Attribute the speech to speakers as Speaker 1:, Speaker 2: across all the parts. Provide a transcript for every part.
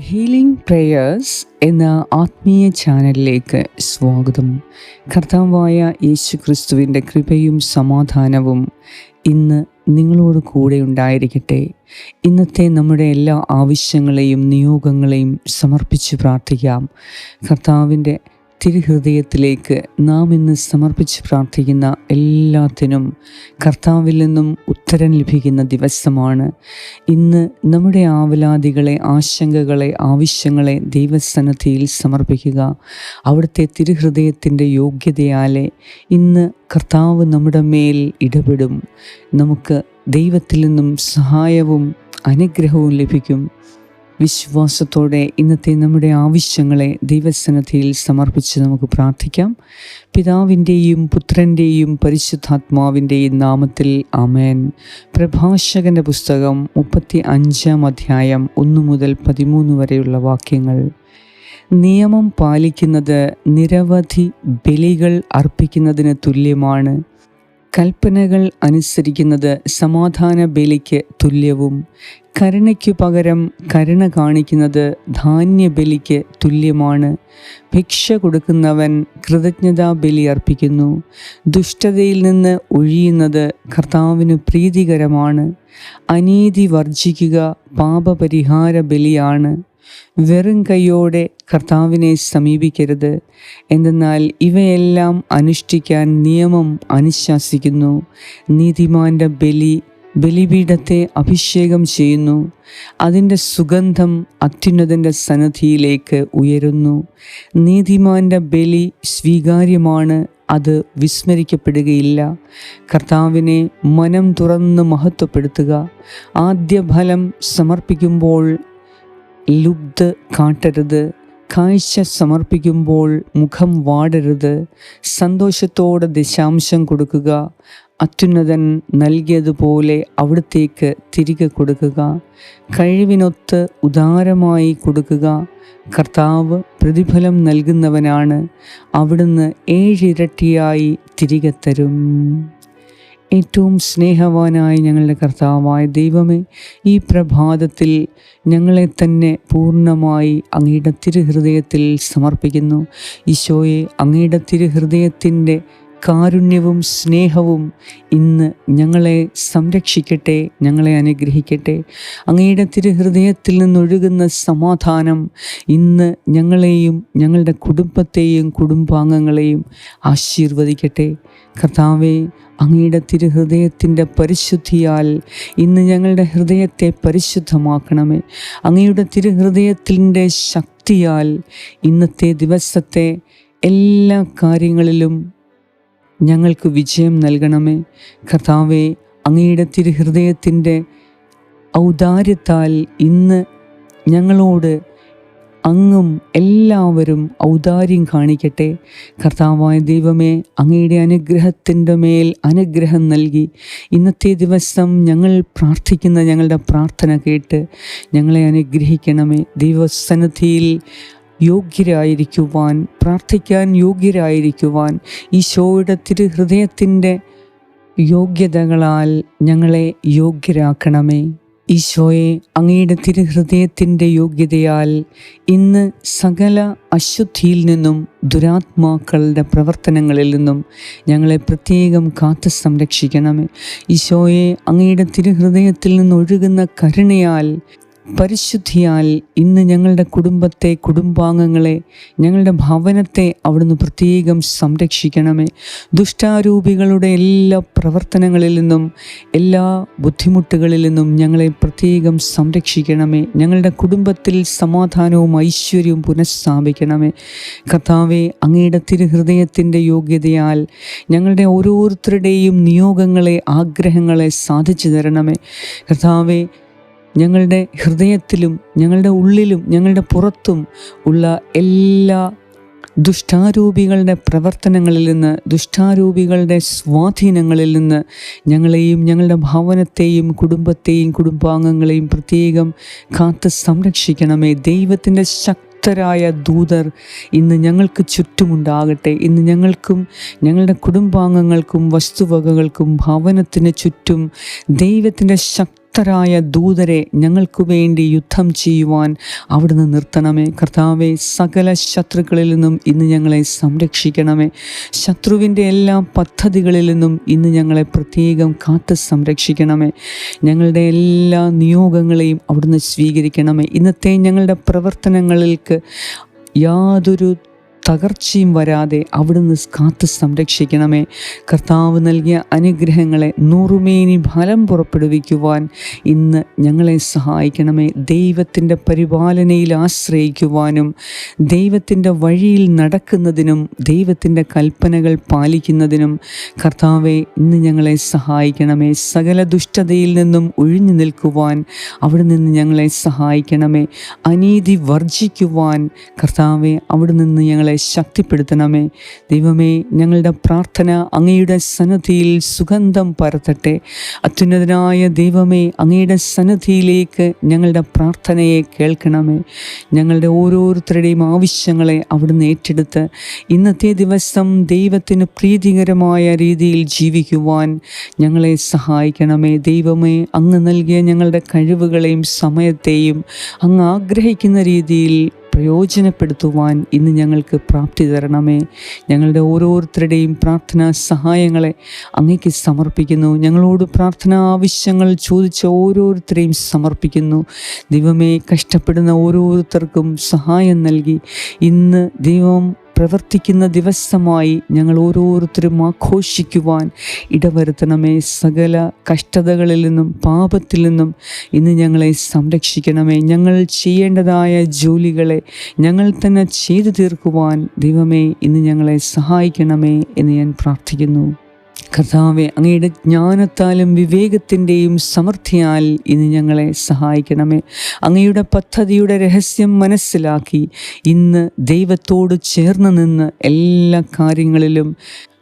Speaker 1: Healing prayers എന്ന ആത്മീയ ചാനലിലേക്ക് സ്വാഗതം. കർത്താവായ യേശു ക്രിസ്തുവിന്റെ കൃപയും സമാധാനവും ഇന്ന് നിങ്ങളോട് കൂടെ ഉണ്ടായിരിക്കട്ടെ. ഇന്നത്തെ നമ്മുടെ എല്ലാ ആവശ്യങ്ങളെയും നിയോഗങ്ങളെയും സമർപ്പിച്ച് പ്രാർത്ഥിക്കാം. കർത്താവിന്റെ തിരുഹൃദയത്തിലേക്ക് നാം ഇന്ന് സമർപ്പിച്ച് പ്രാർത്ഥിക്കുന്ന എല്ലാത്തിനും കർത്താവിൽ നിന്നും ഉത്തരം ലഭിക്കുന്ന ദിവസമാണ്. ഇന്ന് നമ്മുടെ ആവലാദികളെ ആശങ്കകളെ ആവശ്യങ്ങളെ ദൈവസന്നദ്ധിയിൽ സമർപ്പിക്കുക. അവിടുത്തെ തിരുഹൃദയത്തിന്റെ യോഗ്യതയാലെ ഇന്ന് കർത്താവ് നമ്മുടെ മേൽ ഇടപെടും. നമുക്ക് ദൈവത്തിൽ നിന്നും സഹായവും അനുഗ്രഹവും ലഭിക്കും. വിശ്വാസത്തോടെ ഇന്നത്തെ നമ്മുടെ ആവശ്യങ്ങളെ ദൈവസന്നദ്ധിയിൽ സമർപ്പിച്ച് നമുക്ക് പ്രാർത്ഥിക്കാം. പിതാവിന്റെയും പുത്രന്റെയും പരിശുദ്ധാത്മാവിന്റെയും നാമത്തിൽ അമേൻ പ്രഭാഷകന്റെ പുസ്തകം മുപ്പത്തി അഞ്ചാം അധ്യായം ഒന്ന് മുതൽ പതിമൂന്ന് വരെയുള്ള വാക്യങ്ങൾ. നിയമം പാലിക്കുന്നത് നിരവധി ബലികൾ അർപ്പിക്കുന്നതിന് തുല്യമാണ്. കൽപ്പനകൾ അനുസരിക്കുന്നത് സമാധാന ബലിക്ക് തുല്യവും കരുണയ്ക്കു പകരം കരുണ കാണിക്കുന്നത് ധാന്യബലിക്ക് തുല്യമാണ്. ഭിക്ഷ കൊടുക്കുന്നവൻ കൃതജ്ഞതാ ബലി അർപ്പിക്കുന്നു. ദുഷ്ടതയിൽ നിന്ന് ഒഴിയുന്നത് കർത്താവിന് പ്രീതികരമാണ്. അനീതി വർജിക്കുക പാപപരിഹാര ബലിയാണ് വെറും കൈയോടെ കർത്താവിനെ സമീപിക്കരുത്. എന്തെന്നാൽ ഇവയെല്ലാം അനുഷ്ഠിക്കാൻ നിയമം അനുശാസിക്കുന്നു. നീതിമാന്റെ ബലി ബലിപീഠത്തെ അഭിഷേകം ചെയ്യുന്നു. അതിന്റെ സുഗന്ധം അത്യുന്നതന്റെ സന്നദ്ധിയിലേക്ക് ഉയരുന്നു. നീതിമാന്റെ ബലി സ്വീകാര്യമാണ് അത് വിസ്മരിക്കപ്പെടുകയില്ല. കർത്താവിനെ മനം തുറന്ന് മഹത്വപ്പെടുത്തുക. ആദ്യ ഫലം സമർപ്പിക്കുമ്പോൾ ലുബ്ധ് കാട്ടരുത്. കാഴ്ച സമർപ്പിക്കുമ്പോൾ മുഖം വാടരുത്. സന്തോഷത്തോടെ ദശാംശം കൊടുക്കുക. അത്യുന്നതൻ നൽകിയതുപോലെ അവിടത്തേക്ക് തിരികെ കൊടുക്കുക. കഴിവിനൊത്ത് ഉദാരമായി കൊടുക്കുക. കർത്താവ് പ്രതിഫലം നൽകുന്നവനാണ്. അവിടുന്ന് ഏഴിരട്ടിയായി തിരികെ തരും. ഏറ്റവും സ്നേഹവാനായ ഞങ്ങളുടെ കർത്താവായ ദൈവമേ ഈ പ്രഭാതത്തിൽ ഞങ്ങളെ തന്നെ പൂർണമായി അങ്ങയുടെ തിരുഹൃദയത്തിൽ സമർപ്പിക്കുന്നു. ഈശോയെ അങ്ങയുടെ തിരുഹൃദയത്തിന്റെ കാരുണ്യവും സ്നേഹവും ഇന്ന് ഞങ്ങളെ സംരക്ഷിക്കട്ടെ ഞങ്ങളെ അനുഗ്രഹിക്കട്ടെ. അങ്ങയുടെ തിരുഹൃദയത്തിൽ നിന്നൊഴുകുന്ന സമാധാനം ഇന്ന് ഞങ്ങളെയും ഞങ്ങളുടെ കുടുംബത്തെയും കുടുംബാംഗങ്ങളെയും ആശീർവദിക്കട്ടെ. കർത്താവെ അങ്ങയുടെ തിരുഹൃദയത്തിന്റെ പരിശുദ്ധിയാൽ ഇന്ന് ഞങ്ങളുടെ ഹൃദയത്തെ പരിശുദ്ധമാക്കണമേ. അങ്ങയുടെ തിരുഹൃദയത്തിന്റെ ശക്തിയാൽ ഇന്നത്തെ ദിവസത്തെ എല്ലാ കാര്യങ്ങളിലും ഞങ്ങൾക്ക് വിജയം നൽകണമേ. കർത്താവെ അങ്ങയുടെ തിരുഹൃദയത്തിന്റെ ഔദാര്യത്താൽ ഇന്ന് ഞങ്ങളോട് അങ്ങും എല്ലാവരും ഔദാര്യം കാണിക്കട്ടെ. കർത്താവായ ദൈവമേ അങ്ങയുടെ അനുഗ്രഹത്തിന്റെ മേൽ അനുഗ്രഹം നൽകി. ഇന്നത്തെ ദിവസം ഞങ്ങൾ പ്രാർത്ഥിക്കുന്ന ഞങ്ങളുടെ പ്രാർത്ഥന കേട്ട് ഞങ്ങളെ അനുഗ്രഹിക്കണമേ. ദൈവസന്നിധിയിൽ യോഗ്യരായിരിക്കുവാൻ പ്രാർത്ഥിക്കാൻ യോഗ്യരായിരിക്കുവാൻ ഈശോയുടെ തിരുഹൃദയത്തിന്റെ യോഗ്യതകളാൽ ഞങ്ങളെ യോഗ്യരാക്കണമേ. ഈശോയെ അങ്ങയുടെ തിരുഹൃദയത്തിന്റെ യോഗ്യതയാൽ ഇന്ന് സകല അശുദ്ധിയിൽ നിന്നും ദുരാത്മാക്കളുടെ പ്രവർത്തനങ്ങളിൽ നിന്നും ഞങ്ങളെ പ്രത്യേകം കാത്തു സംരക്ഷിക്കണമേ. ഈശോയെ അങ്ങയുടെ തിരുഹൃദയത്തിൽ നിന്ന് ഒഴുകുന്ന കരുണയാൽ പരിശുദ്ധിയാൽ ഇന്ന് ഞങ്ങളുടെ കുടുംബത്തെ കുടുംബാംഗങ്ങളെ ഞങ്ങളുടെ ഭവനത്തെ അവിടുന്ന് പ്രത്യേകം സംരക്ഷിക്കണമേ. ദുഷ്ടാരൂപികളുടെ എല്ലാ പ്രവർത്തനങ്ങളിൽ നിന്നും എല്ലാ ബുദ്ധിമുട്ടുകളിൽ നിന്നും ഞങ്ങളെ പ്രത്യേകം സംരക്ഷിക്കണമേ. ഞങ്ങളുടെ കുടുംബത്തിൽ സമാധാനവും ഐശ്വര്യവും പുനഃസ്ഥാപിക്കണമേ. കഥാവെ അങ്ങയുടെ തിരുഹൃദയത്തിന്റെ യോഗ്യതയാൽ ഞങ്ങളുടെ ഓരോരുത്തരുടെയും നിയോഗങ്ങളെ ആഗ്രഹങ്ങളെ സാധിച്ചു തരണമേ. കർത്താവെ ഞങ്ങളുടെ ഹൃദയത്തിലും ഞങ്ങളുടെ ഉള്ളിലും ഞങ്ങളുടെ പുറത്തും ഉള്ള എല്ലാ ദുഷ്ടാരൂപികളുടെ പ്രവർത്തനങ്ങളിൽ നിന്ന് ദുഷ്ടാരൂപികളുടെ സ്വാധീനങ്ങളിൽ നിന്ന് ഞങ്ങളെയും ഞങ്ങളുടെ ഭവനത്തെയും കുടുംബത്തെയും കുടുംബാംഗങ്ങളെയും പ്രത്യേകം കാത്ത് സംരക്ഷിക്കണമേ. ദൈവത്തിന്റെ ശക്തരായ ദൂതർ ഇന്ന് ഞങ്ങൾക്ക് ചുറ്റുമുണ്ടാകട്ടെ. ഇന്ന് ഞങ്ങൾക്കും ഞങ്ങളുടെ കുടുംബാംഗങ്ങൾക്കും വസ്തുവകകൾക്കും ഭവനത്തിന് ചുറ്റും ദൈവത്തിന്റെ ശക്തി ശക്തരായ ദൂതരെ ഞങ്ങൾക്ക് വേണ്ടി യുദ്ധം ചെയ്യുവാൻ അവിടുന്ന് നിർത്തണമേ. കർത്താവെ സകല ശത്രുക്കളിൽ നിന്നും ഇന്ന് ഞങ്ങളെ സംരക്ഷിക്കണമേ. ശത്രുവിന്റെ എല്ലാ പദ്ധതികളിൽ നിന്നും ഇന്ന് ഞങ്ങളെ പ്രത്യേകം കാത്ത് സംരക്ഷിക്കണമേ. ഞങ്ങളുടെ എല്ലാ നിയോഗങ്ങളെയും അവിടുന്ന് സ്വീകരിക്കണമേ. ഇന്നത്തെ ഞങ്ങളുടെ പ്രവർത്തനങ്ങളിൽക്ക് യാതൊരു തകർച്ചയും വരാതെ അവിടുന്ന് കാത്ത് സംരക്ഷിക്കണമേ. കർത്താവ് നൽകിയ അനുഗ്രഹങ്ങളെ നൂറുമേനി ഫലം പുറപ്പെടുവിക്കുവാൻ ഇന്ന് ഞങ്ങളെ സഹായിക്കണമേ. ദൈവത്തിന്റെ പരിപാലനയിൽ ആശ്രയിക്കുവാനും ദൈവത്തിന്റെ വഴിയിൽ നടക്കുന്നതിനും ദൈവത്തിന്റെ കൽപ്പനകൾ പാലിക്കുന്നതിനും കർത്താവെ ഇന്ന് ഞങ്ങളെ സഹായിക്കണമേ. സകല ദുഷ്ടതയിൽ നിന്നും ഒഴിഞ്ഞു നിൽക്കുവാൻ അവിടെ നിന്ന് ഞങ്ങളെ സഹായിക്കണമേ. അനീതി വർജിക്കുവാൻ കർത്താവെ അവിടെ നിന്ന് ഞങ്ങളെ ശക്തിപ്പെടുത്തണമേ. ദൈവമേ ഞങ്ങളുടെ പ്രാർത്ഥന അങ്ങയുടെ സന്നദ്ധിയിൽ സുഗന്ധം പരത്തട്ടെ. അത്യുന്നതനായ ദൈവമേ അങ്ങയുടെ സന്നദ്ധിയിലേക്ക് ഞങ്ങളുടെ പ്രാർത്ഥനയെ കേൾക്കണമേ. ഞങ്ങളുടെ ഓരോരുത്തരുടെയും ആവശ്യങ്ങളെ അവിടുന്ന് ഏറ്റെടുത്ത് ഇന്നത്തെ ദിവസം ദൈവത്തിന് പ്രീതികരമായ രീതിയിൽ ജീവിക്കുവാൻ ഞങ്ങളെ സഹായിക്കണമേ. ദൈവമേ അങ്ങ് നൽകിയ ഞങ്ങളുടെ കഴിവുകളെയും സമയത്തെയും അങ്ങ് ആഗ്രഹിക്കുന്ന രീതിയിൽ പ്രയോജനപ്പെടുത്തുവാൻ ഇന്ന് ഞങ്ങൾക്ക് പ്രാപ്തി തരണമേ. ഞങ്ങളുടെ ഓരോരുത്തരുടെയും പ്രാർത്ഥനാ സഹായങ്ങളെ അങ്ങേക്ക് സമർപ്പിക്കുന്നു. ഞങ്ങളോട് പ്രാർത്ഥനാ ആവശ്യങ്ങൾ ചോദിച്ച ഓരോരുത്തരെയും സമർപ്പിക്കുന്നു. ദൈവമേ കഷ്ടപ്പെടുന്ന ഓരോരുത്തർക്കും സഹായം നൽകി. ഇന്ന് ദൈവം പ്രവർത്തിക്കുന്ന ദിവസമായി ഞങ്ങൾ ഓരോരുത്തരും ആഘോഷിക്കുവാൻ ഇടവരുത്തണമേ. സകല കഷ്ടതകളിൽ നിന്നും പാപത്തിൽ നിന്നും ഇന്ന് ഞങ്ങളെ സംരക്ഷിക്കണമേ. ഞങ്ങൾ ചെയ്യേണ്ടതായ ജോലികളെ ഞങ്ങൾ തന്നെ ചെയ്തു തീർക്കുവാൻ ദൈവമേ ഇന്ന് ഞങ്ങളെ സഹായിക്കണമേ എന്ന് ഞാൻ പ്രാർത്ഥിക്കുന്നു. കർത്താവെ അങ്ങയുടെ ജ്ഞാനത്താലും വിവേകത്തിന്റെയും സമൃദ്ധിയാൽ ഇന്ന് ഞങ്ങളെ സഹായിക്കണമേ. അങ്ങയുടെ പദ്ധതിയുടെ രഹസ്യം മനസ്സിലാക്കി ഇന്ന് ദൈവത്തോട് ചേർന്ന് നിന്ന് എല്ലാ കാര്യങ്ങളിലും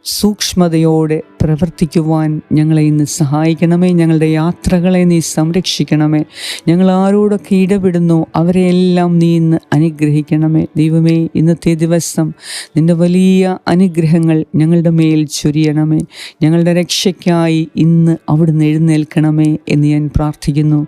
Speaker 1: സൂക്ഷ്മതയോടെ പ്രവർത്തിക്കുവാൻ ഞങ്ങളെ ഇന്ന് സഹായിക്കണമേ. ഞങ്ങളുടെ യാത്രകളെ നീ സംരക്ഷിക്കണമേ. ഞങ്ങൾ ആരോടൊക്കെ ഇടപെടുന്നു അവരെയെല്ലാം നീ ഇന്ന് അനുഗ്രഹിക്കണമേ. ദൈവമേ ഇന്നത്തെ ദിവസം നിന്റെ വലിയ അനുഗ്രഹങ്ങൾ ഞങ്ങളുടെ മേൽ ചൊരിയണമേ. ഞങ്ങളുടെ രക്ഷയ്ക്കായി ഇന്ന് അവിടുന്ന് എഴുന്നേൽക്കണമേ എന്ന് ഞാൻ പ്രാർത്ഥിക്കുന്നു.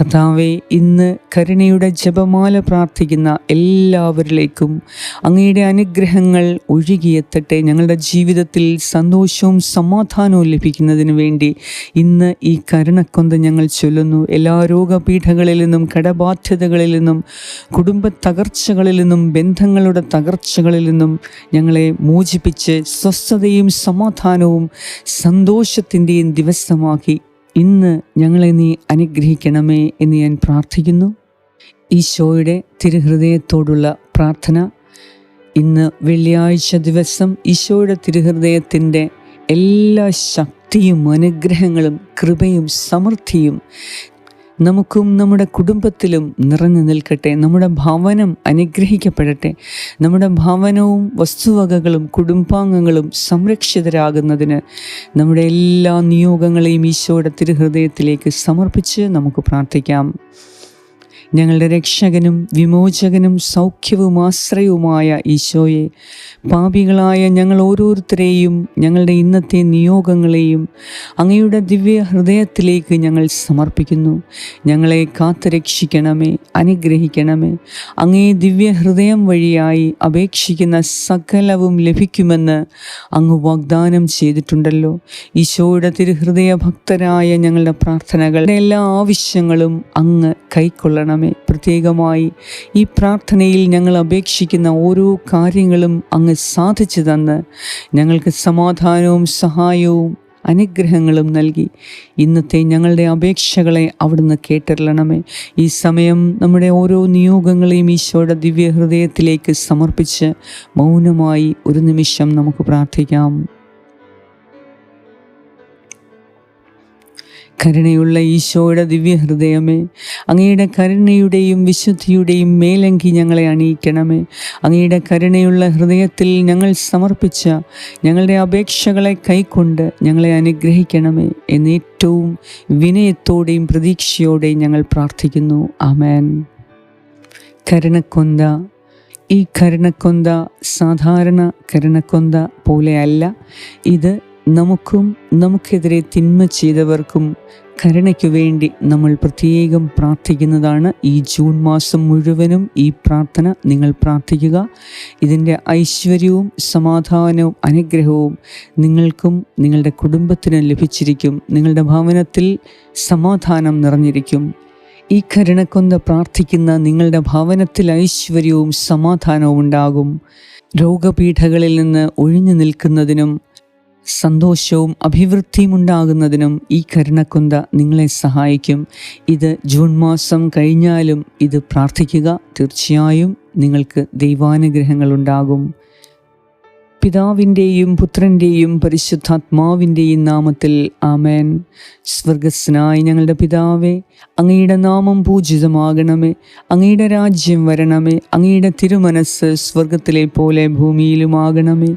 Speaker 1: കർത്താവെ ഇന്ന് കരുണയുടെ ജപമാല പ്രാർത്ഥിക്കുന്ന എല്ലാവരിലേക്കും അങ്ങയുടെ അനുഗ്രഹങ്ങൾ ഒഴുകിയെത്തട്ടെ. ഞങ്ങളുടെ ജീവിതത്തിൽ സന്തോഷവും സമാധാനവും ലഭിക്കുന്നതിന് വേണ്ടി ഇന്ന് ഈ കരുണക്കൊന്ത ഞങ്ങൾ ചൊല്ലുന്നു. എല്ലാ രോഗപീഠകളിൽ നിന്നും കടബാധ്യതകളിൽ നിന്നും കുടുംബ തകർച്ചകളിൽ നിന്നും ബന്ധങ്ങളുടെ തകർച്ചകളിൽ നിന്നും ഞങ്ങളെ മോചിപ്പിച്ച് സ്വസ്ഥതയും സമാധാനവും സന്തോഷത്തിന്റെയും ദിവസമാക്കി ഇന്ന് ഞങ്ങളെ നീ അനുഗ്രഹിക്കണമേ എന്ന് ഞാൻ പ്രാർത്ഥിക്കുന്നു. ഈശോയുടെ തിരുഹൃദയത്തോടുള്ള പ്രാർത്ഥന. ഇന്ന് വെള്ളിയാഴ്ച ദിവസം ഈശോയുടെ തിരുഹൃദയത്തിന്റെ എല്ലാ ശക്തിയും അനുഗ്രഹങ്ങളും കൃപയും സമൃദ്ധിയും നമുക്കും നമ്മുടെ കുടുംബത്തിലും നിറഞ്ഞു നിൽക്കട്ടെ. നമ്മുടെ ഭവനം അനുഗ്രഹിക്കപ്പെടട്ടെ. നമ്മുടെ ഭവനവും വസ്തുവകകളും കുടുംബാംഗങ്ങളും സംരക്ഷിതരാകുന്നതിന് നമ്മുടെ എല്ലാ നിയോഗങ്ങളെയും ഈശോയുടെ തിരുഹൃദയത്തിലേക്ക് സമർപ്പിച്ച് നമുക്ക് പ്രാർത്ഥിക്കാം. ഞങ്ങളുടെ രക്ഷകനും വിമോചകനും സൗഖ്യവും ആശ്രയവുമായ ഈശോയെ പാപികളായ ഞങ്ങൾ ഓരോരുത്തരെയും ഞങ്ങളുടെ ഇന്നത്തെ നിയോഗങ്ങളെയും അങ്ങയുടെ ദിവ്യ ഹൃദയത്തിലേക്ക് ഞങ്ങൾ സമർപ്പിക്കുന്നു. ഞങ്ങളെ കാത്തുരക്ഷിക്കണമേ അനുഗ്രഹിക്കണമേ. അങ്ങേ ദിവ്യ ഹൃദയം വഴിയായി അപേക്ഷിക്കുന്ന സകലവും ലഭിക്കുമെന്ന് അങ്ങ് വാഗ്ദാനം ചെയ്തിട്ടുണ്ടല്ലോ. ഈശോയുടെ തിരുഹൃദയ ഭക്തരായ ഞങ്ങളുടെ പ്രാർത്ഥനകളുടെ എല്ലാ ആവശ്യങ്ങളും അങ്ങ് കൈക്കൊള്ളണമേ പ്രത്യേകമായി ഈ പ്രാർത്ഥനയിൽ ഞങ്ങൾ അപേക്ഷിക്കുന്ന ഓരോ കാര്യങ്ങളും അങ്ങ് സാധിച്ചു തന്ന് ഞങ്ങൾക്ക് സമാധാനവും സഹായവും അനുഗ്രഹങ്ങളും നൽകി. ഇന്നത്തെ ഞങ്ങളുടെ അപേക്ഷകളെ അവിടുന്ന് കേട്ടറിയണമേ. ഈ സമയം നമ്മുടെ ഓരോ നിയോഗങ്ങളെയും ഈശോയുടെ ദിവ്യഹൃദയത്തിലേക്ക് സമർപ്പിച്ച് മൗനമായി ഒരു നിമിഷം നമുക്ക് പ്രാർത്ഥിക്കാം. കരുണയുള്ള ഈശോയുടെ ദിവ്യഹൃദയമേ അങ്ങയുടെ കരുണയുടെയും വിശുദ്ധിയുടെയും മേലങ്കി ഞങ്ങളെ അണിയിക്കണമേ. അങ്ങയുടെ കരുണയുള്ള ഹൃദയത്തിൽ ഞങ്ങൾ സമർപ്പിച്ച ഞങ്ങളുടെ അപേക്ഷകളെ കൈക്കൊണ്ട് ഞങ്ങളെ അനുഗ്രഹിക്കണമേ എന്ന് ഏറ്റവും വിനയത്തോടെയും പ്രതീക്ഷയോടെയും ഞങ്ങൾ പ്രാർത്ഥിക്കുന്നു. ആമേൻ. കരുണക്കൊന്ത ഈ കരുണക്കൊന്ത സാധാരണ കരുണക്കൊന്ത പോലെയല്ല ഇത് നമുക്കും നമുക്കെതിരെ തിന്മ ചെയ്തവർക്കും കരുണയ്ക്കു വേണ്ടി നമ്മൾ പ്രത്യേകം പ്രാർത്ഥിക്കുന്നതാണ് ഈ ജൂൺ മാസം മുഴുവനും ഈ പ്രാർത്ഥന. നിങ്ങൾ പ്രാർത്ഥിക്കുക. ഇതിന്റെ ഐശ്വര്യവും സമാധാനവും അനുഗ്രഹവും നിങ്ങൾക്കും നിങ്ങളുടെ കുടുംബത്തിനും ലഭിച്ചിരിക്കും. നിങ്ങളുടെ ഭവനത്തിൽ സമാധാനം നിറഞ്ഞിരിക്കും. ഈ കരുണക്കൊന്ത പ്രാർത്ഥിക്കുന്ന നിങ്ങളുടെ ഭവനത്തിൽ ഐശ്വര്യവും സമാധാനവും ഉണ്ടാകും. രോഗപീഠകളിൽ നിന്ന് ഒഴിഞ്ഞു നിൽക്കുന്നതിനും സന്തോഷവും അഭിവൃദ്ധിയും ഉണ്ടാകുന്നതിനും ഈ കരുണക്കുന്ത നിങ്ങളെ സഹായിക്കും. ഇത് ജൂൺ മാസം കഴിഞ്ഞാലും ഇത് പ്രാർത്ഥിക്കുക. തീർച്ചയായും നിങ്ങൾക്ക് ദൈവാനുഗ്രഹങ്ങൾ ഉണ്ടാകും. പിതാവിന്റെയും പുത്രന്റെയും പരിശുദ്ധാത്മാവിന്റെയും നാമത്തിൽ ആമേൻ. സ്വർഗസ്നായി ഞങ്ങളുടെ പിതാവേ അങ്ങയുടെ നാമം പൂജിതമാകണമേ. അങ്ങയുടെ രാജ്യം വരണമേ. അങ്ങയുടെ തിരുമനസ് സ്വർഗത്തിലെ പോലെ ഭൂമിയിലുമാകണമേ.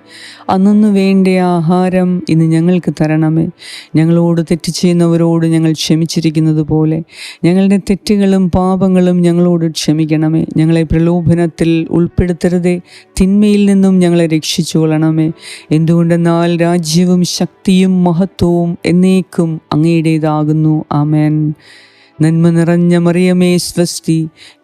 Speaker 1: അന്നു വേണ്ട ആഹാരം ഇന്ന് ഞങ്ങൾക്ക് തരണമേ. ഞങ്ങളോട് തെറ്റ് ചെയ്യുന്നവരോട് ഞങ്ങൾ ക്ഷമിച്ചിരിക്കുന്നത് പോലെ. ഞങ്ങളുടെ തെറ്റുകളും പാപങ്ങളും ഞങ്ങളോട് ക്ഷമിക്കണമേ. ഞങ്ങളെ പ്രലോഭനത്തിൽ ഉൾപ്പെടുത്തരുതേ. തിന്മയിൽ നിന്നും ഞങ്ങളെ രക്ഷിച്ചു കൊള്ളണമേ എന്തുകൊണ്ടെന്നാൽ രാജ്യവും ശക്തിയും മഹത്വവും എന്നേക്കും അങ്ങയുടേതാകുന്നു. ആമേൻ. നന്മ നിറഞ്ഞ മറിയമേ സ്വസ്തി.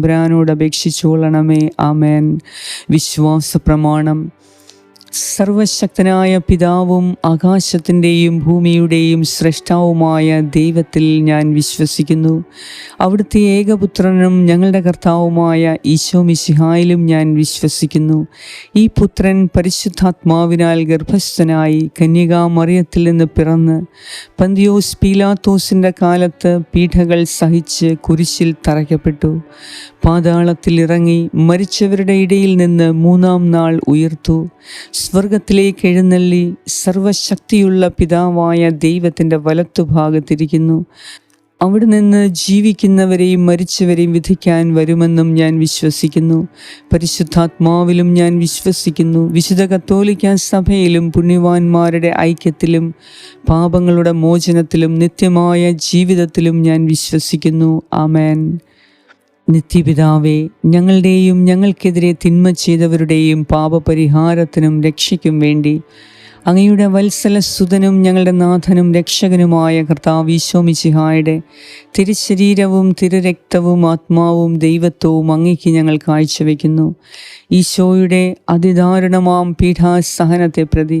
Speaker 1: തമ്പുരാനോട് അപേക്ഷിച്ചുകൊള്ളണമേ ആമേൻ വിശ്വാസ പ്രമാണം സർവശക്തനായ പിതാവും ആകാശത്തിന്റെയും ഭൂമിയുടെയും സൃഷ്ടാവുമായ ദൈവത്തിൽ ഞാൻ വിശ്വസിക്കുന്നു. അവിടുത്തെ ഏകപുത്രനും ഞങ്ങളുടെ കർത്താവുമായ ഈശോ മിശിഹായിലും ഞാൻ വിശ്വസിക്കുന്നു. ഈ പുത്രൻ പരിശുദ്ധാത്മാവിനാൽ ഗർഭസ്ഥനായി കന്യകാമറിയത്തിൽ നിന്ന് പിറന്ന് പന്തിയോസ് പീലാത്തോസിന്റെ കാലത്ത് പീഠകൾ സഹിച്ച് കുരിശിൽ തറയ്ക്കപ്പെട്ടു. പാതാളത്തിൽ ഇറങ്ങി മരിച്ചവരുടെ ഇടയിൽ നിന്ന് മൂന്നാം നാൾ ഉയർത്തു. സ്വർഗത്തിലേക്ക് എഴുന്നള്ളി സർവശക്തിയുള്ള പിതാവായ ദൈവത്തിന്റെ വലത്തുഭാഗത്തിരിക്കുന്നു. അവിടെ നിന്ന് ജീവിക്കുന്നവരെയും മരിച്ചവരെയും വിധിക്കാൻ വരുമെന്നും ഞാൻ വിശ്വസിക്കുന്നു. പരിശുദ്ധാത്മാവിലും ഞാൻ വിശ്വസിക്കുന്നു. വിശുദ്ധ കത്തോലിക്ക സഭയിലും പുണ്യവാന്മാരുടെ ഐക്യത്തിലും പാപങ്ങളുടെ മോചനത്തിലും നിത്യമായ ജീവിതത്തിലും ഞാൻ വിശ്വസിക്കുന്നു. ആമേൻ. നിത്യപിതാവേ ഞങ്ങളുടെയും ഞങ്ങൾക്കെതിരെ തിന്മ ചെയ്തവരുടെയും പാപപരിഹാരത്തിനും രക്ഷയ്ക്കും വേണ്ടി അങ്ങയുടെ വത്സല സുതനും ഞങ്ങളുടെ നാഥനും രക്ഷകനുമായ കർത്താവീശോമിശിഹായുടെ തിരുശരീരവും തിരുരക്തവും ആത്മാവും ദൈവത്വവും അങ്ങയ്ക്ക് ഞങ്ങൾ കാഴ്ചവെക്കുന്നു. ഈശോയുടെ അതിദാരുണമാം പീഠാസഹനത്തെ പ്രതി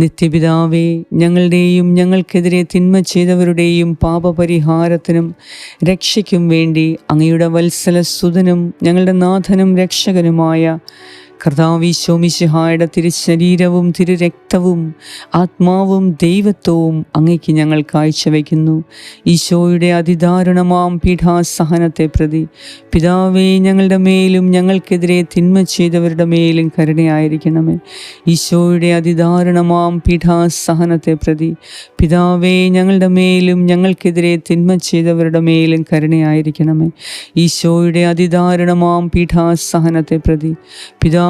Speaker 1: നിത്യപിതാവേ ഞങ്ങളുടെയും ഞങ്ങൾക്കെതിരെ തിന്മ ചെയ്തവരുടെയും പാപപരിഹാരത്തിനും രക്ഷയ്ക്കും വേണ്ടി അങ്ങയുടെ വത്സല സുതനും ഞങ്ങളുടെ നാഥനും രക്ഷകനുമായ കർത്താവിശോമിശിഹായുടെ തിരുശരീരവും തിരുരക്തവും ആത്മാവും ദൈവത്വവും അങ്ങയ്ക്ക് ഞങ്ങൾ കാഴ്ചവെക്കുന്നു. ഈശോയുടെ അതിദാരുണമാം പീഠാസഹനത്തെ പ്രതി പിതാവേ ഞങ്ങളുടെ മേലും ഞങ്ങൾക്കെതിരെ തിന്മ ചെയ്തവരുടെ മേലും കരുണയായിരിക്കണമേ. ഈശോയുടെ അതിദാരുണമാം പീഠാസഹനത്തെ പ്രതി പിതാവേ ഞങ്ങളുടെ മേലും ഞങ്ങൾക്കെതിരെ തിന്മ ചെയ്തവരുടെ മേലും കരുണയായിരിക്കണമേ. ഈശോയുടെ അതിദാരുണമാം പീഠാസഹനത്തെ പ്രതി പിതാ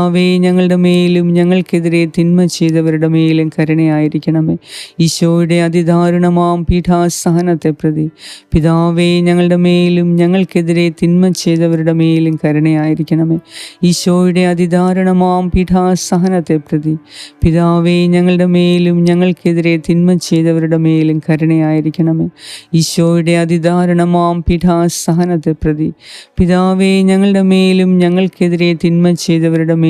Speaker 1: പിതാവേ ഞങ്ങളുടെ മേലും ഞങ്ങൾക്കെതിരെ തിന്മ ചെയ്തവരുടെ മേലും കരുണയായിരിക്കണമേ. ഈശോയുടെ അതിദാരുണമാം പീഠാസഹനത്തെ പ്രതി. പിതാവേ ഞങ്ങളുടെ മേലും ഞങ്ങൾക്കെതിരെ തിന്മ ചെയ്തവരുടെ മേലും കരുണയായിരിക്കണമേ. ഈശോയുടെ അതിദാരുണമാം പീഠാസഹനത്തെ പ്രതി. പിതാവേ ഞങ്ങളുടെ മേലും ഞങ്ങൾക്കെതിരെ തിന്മ ചെയ്തവരുടെ മേലും കരുണയായിരിക്കണമേ. ഈശോയുടെ അതിദാരുണമാം പീഠാസഹനത്തെ പ്രതി. പിതാവേ ഞങ്ങളുടെ മേലും ഞങ്ങൾക്കെതിരെ തിന്മ ചെയ്തവരുടെ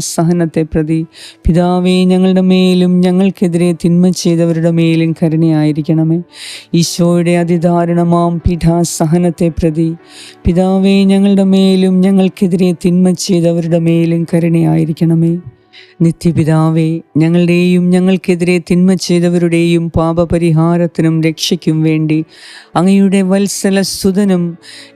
Speaker 1: പീഠാസഹനത്തെ പ്രതി. പിതാവേ ഞങ്ങളുടെ മേലും ഞങ്ങൾക്കെതിരെ തിന്മ ചെയ്തവരുടെ മേലും കരുണയായിരിക്കണമേ. ഈശോയുടെ അതിദാരുണമാം പീഠാസഹനത്തെ പ്രതി. പിതാവേ ഞങ്ങളുടെ മേലും ഞങ്ങൾക്കെതിരെ തിന്മ ചെയ്തവരുടെ മേലും കരുണയായിരിക്കണമേ. നിത്യപിതാവേ ഞങ്ങളുടെയും ഞങ്ങൾക്കെതിരെ തിന്മ ചെയ്തവരുടെയും പാപപരിഹാരത്തിനും രക്ഷയ്ക്കും വേണ്ടി അങ്ങയുടെ വത്സല സുതനും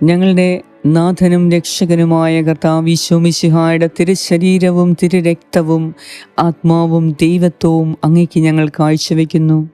Speaker 1: ഞങ്ങളുടെ നാഥനും രക്ഷകനുമായ കർത്താവിശോമിശിഹായുടെ തിരുശരീരവും തിരുരക്തവും ആത്മാവും ദൈവത്വവും അങ്ങേക്ക് ഞങ്ങൾ കാഴ്ചവെക്കുന്നു.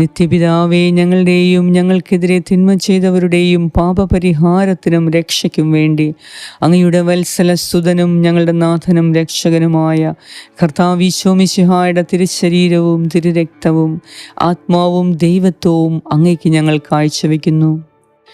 Speaker 1: നിത്യപിതാവേ ഞങ്ങളുടെയും ഞങ്ങൾക്കെതിരെ തിന്മ ചെയ്തവരുടെയും പാപപരിഹാരത്തിനും രക്ഷയ്ക്കും വേണ്ടി അങ്ങയുടെ വത്സലസ്തുതനും ഞങ്ങളുടെ നാഥനും രക്ഷകനുമായ കർത്താവിശോമിശിഹായുടെ തിരുശരീരവും തിരുരക്തവും ആത്മാവും ദൈവത്വവും അങ്ങയ്ക്ക് ഞങ്ങൾ കാഴ്ചവെക്കുന്നു.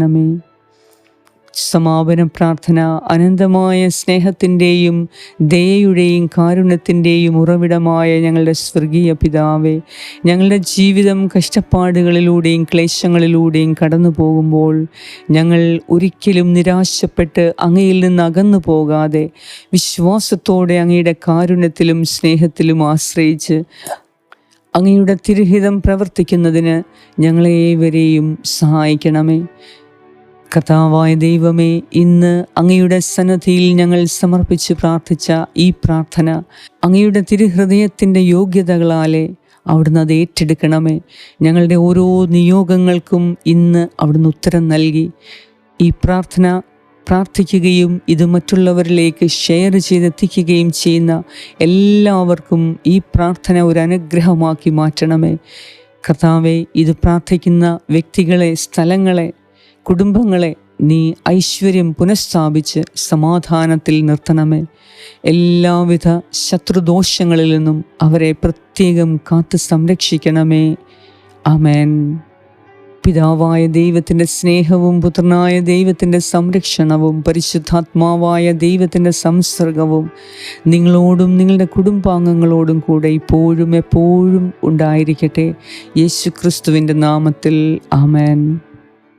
Speaker 1: കരുണയായിരിക്കണമേ സമാപന പ്രാർത്ഥന അനന്തമായ സ്നേഹത്തിന്റെയും ദയയുടെയും കാരുണ്യത്തിന്റെയും ഉറവിടമായ ഞങ്ങളുടെ സ്വർഗീയ പിതാവേ. ഞങ്ങളുടെ ജീവിതം കഷ്ടപ്പാടുകളിലൂടെയും ക്ലേശങ്ങളിലൂടെയും കടന്നു പോകുമ്പോൾ ഞങ്ങൾ ഒരിക്കലും നിരാശപ്പെട്ട് അങ്ങയിൽ നിന്ന് അകന്നു പോകാതെ വിശ്വാസത്തോടെ അങ്ങയുടെ കാരുണ്യത്തിലും സ്നേഹത്തിലും ആശ്രയിച്ച് അങ്ങയുടെ തിരുഹിതം പ്രവർത്തിക്കുന്നതിന് ഞങ്ങളെ ഏവരെയും സഹായിക്കണമേ. കർത്താവായ ദൈവമേ ഇന്ന് അങ്ങയുടെ സന്നദ്ധിയിൽ ഞങ്ങൾ സമർപ്പിച്ച് പ്രാർത്ഥിച്ച ഈ പ്രാർത്ഥന അങ്ങയുടെ തിരുഹൃദയത്തിന്റെ യോഗ്യതകളാലെ അവിടുന്ന് അത് ഏറ്റെടുക്കണമേ. ഞങ്ങളുടെ ഓരോ നിയോഗങ്ങൾക്കും ഇന്ന് അവിടുന്ന് ഉത്തരം നൽകി. ഈ പ്രാർത്ഥന പ്രാർത്ഥിക്കുകയും ഇത് മറ്റുള്ളവരിലേക്ക് ഷെയർ ചെയ്തെത്തിക്കുകയും ചെയ്യുന്ന എല്ലാവർക്കും ഈ പ്രാർത്ഥന ഒരു അനുഗ്രഹമാക്കി മാറ്റണമേ. കർത്താവെ ഇത് പ്രാർത്ഥിക്കുന്ന വ്യക്തികളെ സ്ഥലങ്ങളെ കുടുംബങ്ങളെ നീ ഐശ്വര്യം പുനഃസ്ഥാപിച്ച് സമാധാനത്തിൽ നിർത്തണമേ. എല്ലാവിധ ശത്രുദോഷങ്ങളിൽ നിന്നും അവരെ പ്രത്യേകം കാത്തു സംരക്ഷിക്കണമേ. അമേൻ പിതാവായ ദൈവത്തിന്റെ സ്നേഹവും പുത്രനായ ദൈവത്തിന്റെ സംരക്ഷണവും പരിശുദ്ധാത്മാവായ ദൈവത്തിന്റെ സംസർഗവും നിങ്ങളോടും നിങ്ങളുടെ കുടുംബാംഗങ്ങളോടും കൂടെ ഇപ്പോഴും എപ്പോഴും ഉണ്ടായിരിക്കട്ടെ. യേശു ക്രിസ്തുവിന്റെ നാമത്തിൽ ആമേൻ.